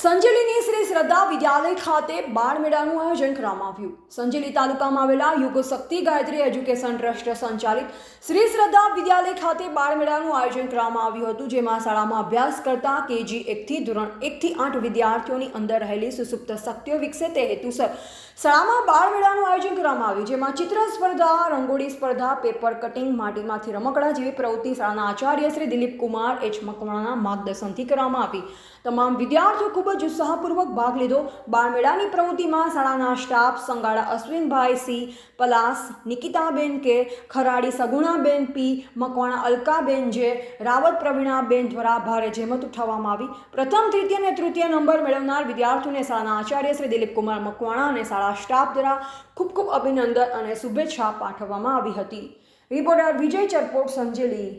સંજેલીની શ્રી શ્રદ્ધા વિદ્યાલય ખાતે બાળ મેળાનું આયોજન કરવામાં આવ્યું. સંજેલી તાલુકામાં આવેલા યુગ શક્તિ ગાયત્રી એજ્યુકેશન ટ્રસ્ટ સંચાલિત શ્રી શ્રદ્ધા વિદ્યાલય ખાતે બાળ મેળાનું આયોજન કરવામાં આવ્યું હતું, જેમાં શાળામાં અભ્યાસ કરતા કેજી એકથી ધોરણ એકથી આઠ વિદ્યાર્થીઓની અંદર રહેલી સુસુપ્ત શક્તિઓ વિકસે તે હેતુસર શાળામાં બાળ મેળાનું આયોજન કરવામાં આવ્યું, જેમાં ચિત્ર સ્પર્ધા, રંગોળી સ્પર્ધા, પેપર કટિંગ, માટીમાંથી રમકડા જેવી પ્રવૃત્તિ શાળાના આચાર્ય શ્રી દિલીપ કુમાર એચ મકવાણાના માર્ગદર્શનથી કરવામાં આવી. તમામ વિદ્યાર્થીઓ ખૂબ જ ઉત્સાહપૂર્વક ભાગ લીધો. બાળમેળાની પ્રવૃત્તિમાં શાળાના staff Sangala Ashwinbhai C, Palas, Nikitaben K, Kharadi Sagunaben પી, મકવાણા અલકાબેન જે રાવત પ્રવીણાબેન દ્વારા ભારે જહેમત ઉઠાવવામાં આવી. પ્રથમ, તૃતીય અને તૃતીય નંબર મેળવનાર વિદ્યાર્થીઓને શાળાના આચાર્ય શ્રી દિલીપકુમાર મકવાણા અને શાળા સ્ટાફ દ્વારા ખૂબ ખૂબ અભિનંદન અને શુભેચ્છા પાઠવવામાં આવી હતી. રિપોર્ટર વિજય ચરપોટ સંજેલી.